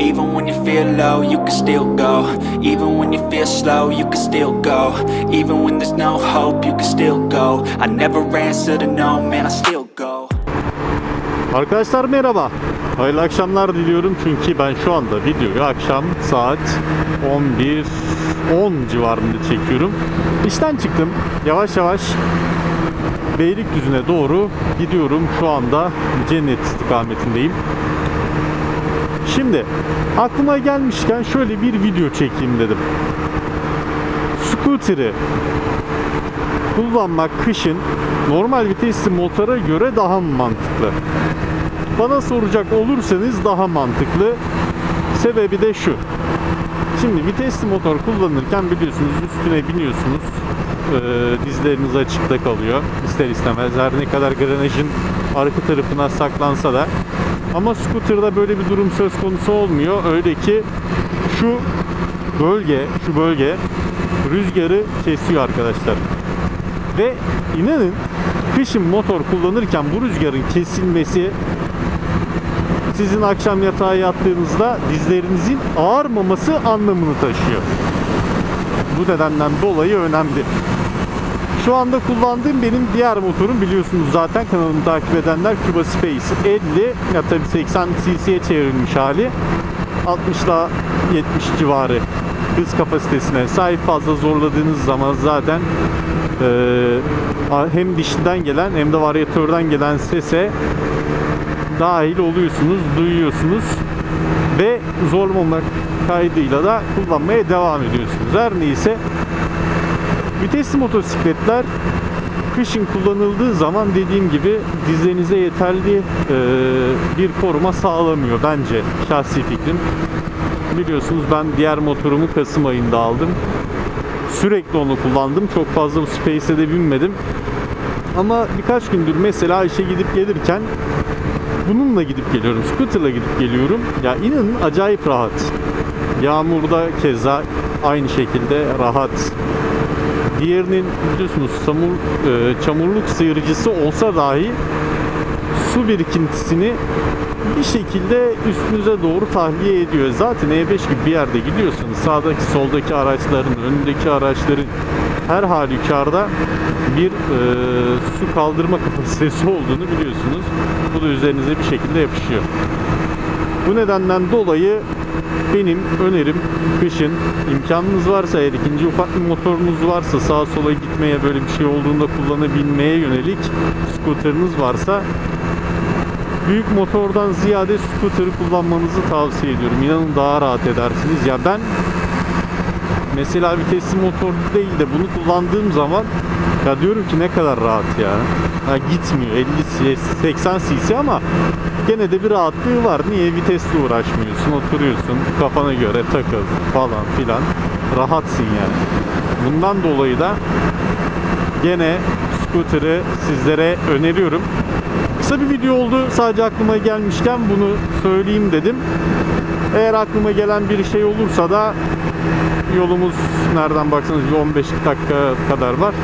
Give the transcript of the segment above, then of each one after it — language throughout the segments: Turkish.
Even when you feel low, you can still go. Even when you feel slow, you can still go. Even when there's no hope, you can still go. I never answer to no, man, I still go. Arkadaşlar merhaba. Hayırlı akşamlar diliyorum çünkü ben şu anda videoyu akşam saat 11 10 civarında çekiyorum. İşten çıktım. Yavaş yavaş Beylikdüzü'ne doğru gidiyorum. Şu anda Cennet istikametindeyim. Şimdi aklıma gelmişken şöyle bir video çekeyim dedim. Scooter'ı kullanmak kışın normal vitesli motora göre daha mı mantıklı? Bana soracak olursanız daha mantıklı. Sebebi de şu. Şimdi vitesli motor kullanırken biliyorsunuz üstüne biniyorsunuz. Ee, dizleriniz açıkta kalıyor. İster istemez her ne kadar granajın arka tarafına saklansa da. Ama scooter'da böyle bir durum söz konusu olmuyor. Öyle ki şu bölge, şu bölge rüzgarı kesiyor arkadaşlar. Ve inanın kışın motor kullanırken bu rüzgarın kesilmesi sizin akşam yatağa yattığınızda dizlerinizin ağarmaması anlamını taşıyor. Bu nedenden dolayı önemli. Şu anda kullandığım benim diğer motorum. Biliyorsunuz zaten kanalımı takip edenler. Cuba Space 50 ya tabi 80 cc'ye çevrilmiş hali. 60 ile 70 civarı hız kapasitesine sahip. Fazla zorladığınız zaman zaten eee, hem dişliden gelen hem de varyatörden gelen sese dahil oluyorsunuz, duyuyorsunuz ve zorlamamak kaydıyla da kullanmaya devam ediyorsunuz. Her neyse vitesli motosikletler kışın kullanıldığı zaman dediğim gibi dizlerinize yeterli e, bir koruma sağlamıyor bence şahsi fikrim. Biliyorsunuz ben diğer motorumu Kasım ayında aldım. Sürekli onu kullandım. Çok fazla Space'e de binmedim. Ama birkaç gündür mesela işe gidip gelirken bununla gidip geliyorum. Scooter'la gidip geliyorum. Ya inanın acayip rahat. Yağmurda keza aynı şekilde rahat. Diğerinin biliyorsunuz samur, e, çamurluk sıyırıcısı olsa dahi su birikintisini bir şekilde üstünüze doğru tahliye ediyor. Zaten E5 gibi bir yerde gidiyorsanız sağdaki soldaki araçların, önündeki araçların her halükarda bir e, su kaldırma kapasitesi olduğunu biliyorsunuz. Bu da üzerinize bir şekilde yapışıyor. Bu nedenden dolayı benim önerim kışın imkanınız varsa eğer ikinci ufak bir motorunuz varsa sağa sola gitmeye böyle bir şey olduğunda kullanabilmeye yönelik scooterınız varsa büyük motordan ziyade scooter'ı kullanmanızı tavsiye ediyorum. İnanın daha rahat edersiniz. Ya ben mesela vitesli motor değil de bunu kullandığım zaman ya diyorum ki ne kadar rahat ya. ya gitmiyor 50 80 cc ama gene de bir rahatlığı var. Niye vitesle uğraşmıyorsun? Oturuyorsun kafana göre takıl falan filan. Rahatsın yani. Bundan dolayı da gene scooter'ı sizlere öneriyorum. Kısa bir video oldu. Sadece aklıma gelmişken bunu söyleyeyim dedim. Eğer aklıma gelen bir şey olursa da yolumuz nereden baksanız bir 15 dakika kadar var.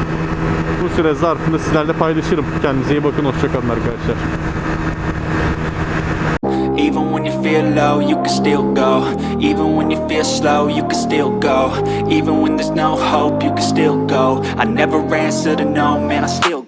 Bu süre zarfında sizlerle paylaşırım. Kendinize iyi bakın. Hoşçakalın arkadaşlar. Even when you feel low, you can still go. Even when you feel slow, you can still go. Even when there's no hope, you can still go. I never answer to no, man, I still